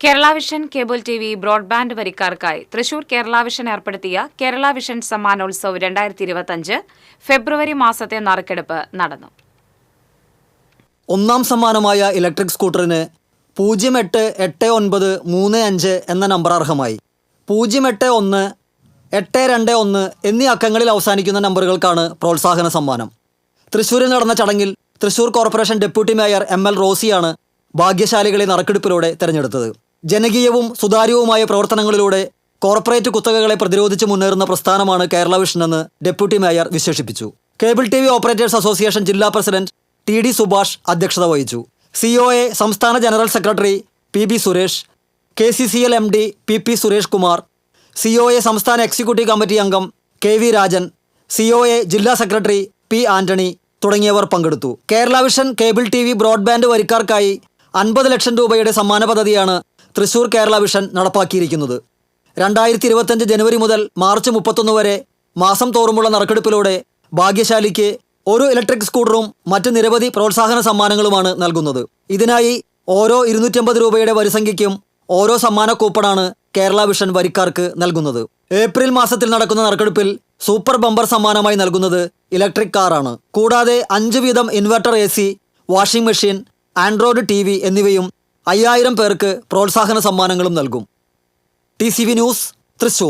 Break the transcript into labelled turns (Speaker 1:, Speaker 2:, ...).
Speaker 1: Kerala vision cable T V broadband വരിക്കാർക്കായി Thrissur Kerala vision ഏർപ്പെടുത്തിയ Kerala vision സമ്മാനോത്സവ് രണ്ടായിരത്തി ഇരുപത്തിയഞ്ച് ഫെബ്രുവരി മാസത്തെ നറുക്കെടുപ്പ് നടന്നു.
Speaker 2: ഒന്നാം സമ്മാനമായ ഇലക്ട്രിക് സ്കൂട്ടറിന് പൂജ്യം എട്ട് എട്ട് ഒൻപത് മൂന്ന് അഞ്ച് എന്ന നമ്പർ അർഹമായി. പൂജ്യം എട്ട് ഒന്ന് എട്ട് രണ്ട് ഒന്ന് എന്നീ അക്കങ്ങളിൽ അവസാനിക്കുന്ന നമ്പറുകൾക്കാണ് പ്രോത്സാഹന സമ്മാനം. തൃശ്ശൂരിൽ നടന്ന ചടങ്ങിൽ Thrissur corporation deputy mayor M L റോസിയാണ് ഭാഗ്യശാലികളെ നറുക്കെടുപ്പിലൂടെ തെരഞ്ഞെടുത്തത്. ജനകീയവും സുതാര്യവുമായ പ്രവർത്തനങ്ങളിലൂടെ കോർപ്പറേറ്റ് കുത്തകകളെ പ്രതിരോധിച്ച് മുന്നേറുന്ന പ്രസ്ഥാനമാണ് കേരള വിഷൻ എന്ന് ഡെപ്യൂട്ടി മേയർ വിശേഷിപ്പിച്ചു. Cable T V operators association ജില്ലാ പ്രസിഡന്റ് ടി ഡി സുഭാഷ് അധ്യക്ഷത വഹിച്ചു. സി എ സംസ്ഥാന general secretary P B Suresh K C C L M D P P Suresh Kumar C O A സംസ്ഥാന executive committee അംഗം K V Rajan C O A ജില്ലാ secretary P Antony തുടങ്ങിയവർ പങ്കെടുത്തു. Kerala vision cable T V broadband വരിക്കാർക്കായി അൻപത് ലക്ഷം രൂപയുടെ സമ്മാന പദ്ധതിയാണ് Thrissur Kerala vision നടപ്പാക്കിയിരിക്കുന്നത്. രണ്ടായിരത്തി ഇരുപത്തഞ്ച് ജനുവരി മുതൽ മാർച്ച് മുപ്പത്തൊന്ന് വരെ മാസം തോറുമുള്ള നറുക്കെടുപ്പിലൂടെ ഭാഗ്യശാലിക്ക് ഒരു ഇലക്ട്രിക് സ്കൂട്ടറും മറ്റ് നിരവധി പ്രോത്സാഹന സമ്മാനങ്ങളുമാണ് നൽകുന്നത്. ഇതിനായി ഓരോ ഇരുന്നൂറ്റമ്പത് രൂപയുടെ വരിസംഖ്യയ്ക്കും ഓരോ സമ്മാന കൂപ്പണാണ് കേരള വിഷൻ വരിക്കാർക്ക് നൽകുന്നത്. ഏപ്രിൽ മാസത്തിൽ നടക്കുന്ന നറുക്കെടുപ്പിൽ സൂപ്പർ ബമ്പർ സമ്മാനമായി നൽകുന്നത് ഇലക്ട്രിക് കാറാണ്. കൂടാതെ അഞ്ച് വീതം inverter A C washing machine android T എന്നിവയും അയ്യായിരം പേർക്ക് പ്രോത്സാഹന സമ്മാനങ്ങളും നൽകും. T news Thrissur.